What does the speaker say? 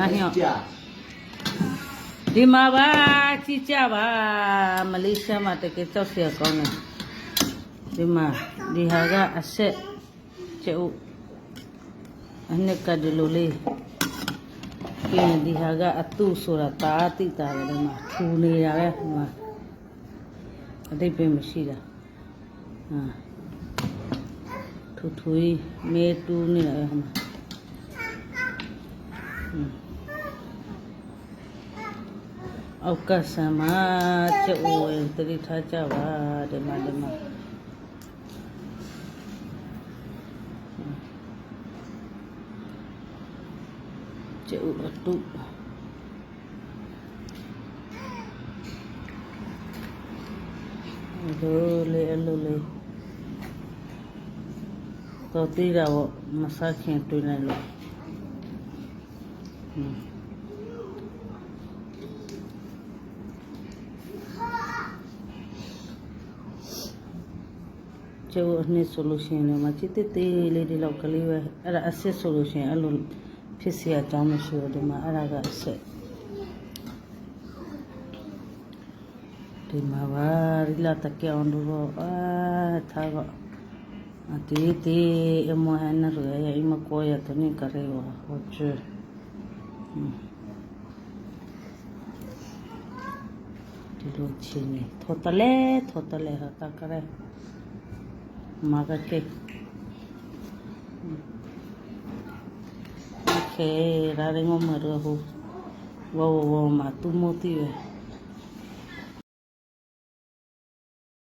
နားညော့ကြာဒီမှာပါကြည့်ကြပါမလေးရှားမှာတကယ်ကြောက်စရာကောင်းတယ်ဒီမှာဒီဟာကအဆက်ကျုပ်အနှစ်ကဒီလိုလေးကျင်းဒီဟာကအတုဆိုတာတာတိတာတယ်ဒီမှာထူနေတာပဲဒီမှာအတိတ်ပဲမရှိတာဟာထူထူကြီးမဲတူးနေတာပဲဟိုမှာဟွန်း အောက်ကဆံမကျုပ်ဝင်တတိထားကြပါဒီမှာဒီမှာကျုပ်အတုလိုလေအလိုလေတော့တီးတာပေါ့မစားခင်တွေ့နေလို့ဟွန်း ကျိုးအနှစ်ဆိုလို့ရှိရင်လည်းမချစ်တဲ့သေးလေးဒီလောက်ကလေးပဲအဲ့ဒါအစ်စ်ဆိုလို့ရှိရင်အဲ့လိုဖြစ်เสียအကြောင်းမရှိဘူးဒီမှာအဲ့ဒါကအစ်စ်ဒီမှာပါရီလာတကအောင်တော့အာထားတော့အတီးတီးအမဟန်ရရအမကိုရတနေကြရဲဝဟောချေဒီလိုချင်းနေထော်တလဲထော်တလဲဟာတ ಮಗಕ್ಕೆ ખેર અરે મરવા હો વો વો માં તું મોતી